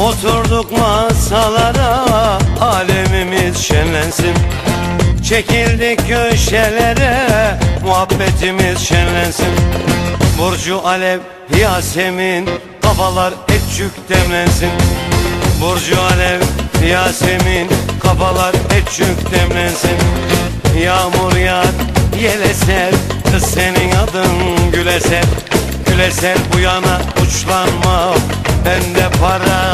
Oturduk masalara alemimiz şenlensin. Çekildik köşelere muhabbetimiz şenlensin. Burcu Alev Yasemin kafalar etçük demlensin. Burcu Alev Yasemin kafalar etçük demlensin. Yağmur yağar yel eser kız senin adın gül eser Gül eser bu yana uçlanma bende para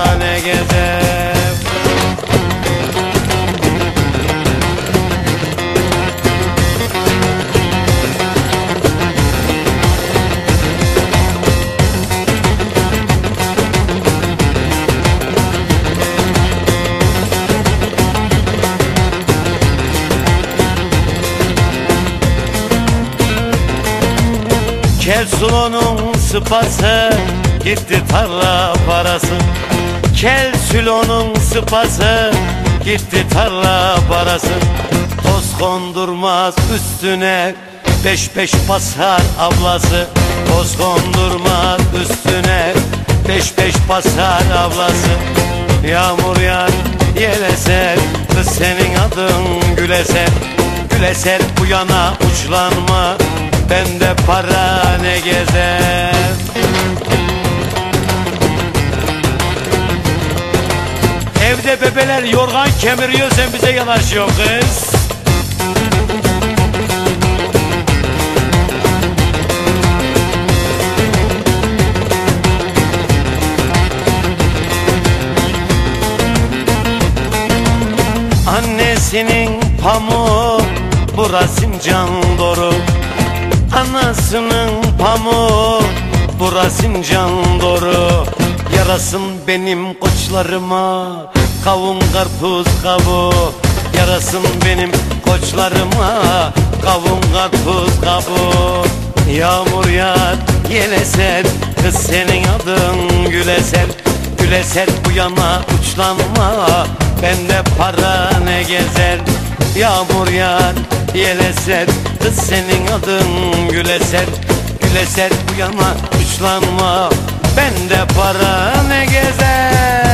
Kel sulonun sıpası gitti tarla parası. Kel sülonun sıpası gitti tarla parası. Toz kondurmaz üstüne beş beş basar ablası. Toz kondurmaz üstüne beş beş basar ablası. Yağmur yağar yel eser Kız senin adın gül eser. Gül eser bu yana uçlanma Bende para ne gezer? Evde bebeler yorgan kemiriyor sen bize yanaşıyor kız. Annesinin pamuğu burası can doğru Anasının pamuğu burası can doğru. Yarasın benim koçlarıma Kavun karpuz kabuğu Yarasın benim koçlarıma Kavun karpuz kabuğu Yağmur yağar yel Kız senin adın gül eser Gül eser bu yana uçlanma Bende para ne gezer. Yağmur yağar yel eser Kız senin adın gül eser Gül eser bu yana uçlanma Bende para ne gezer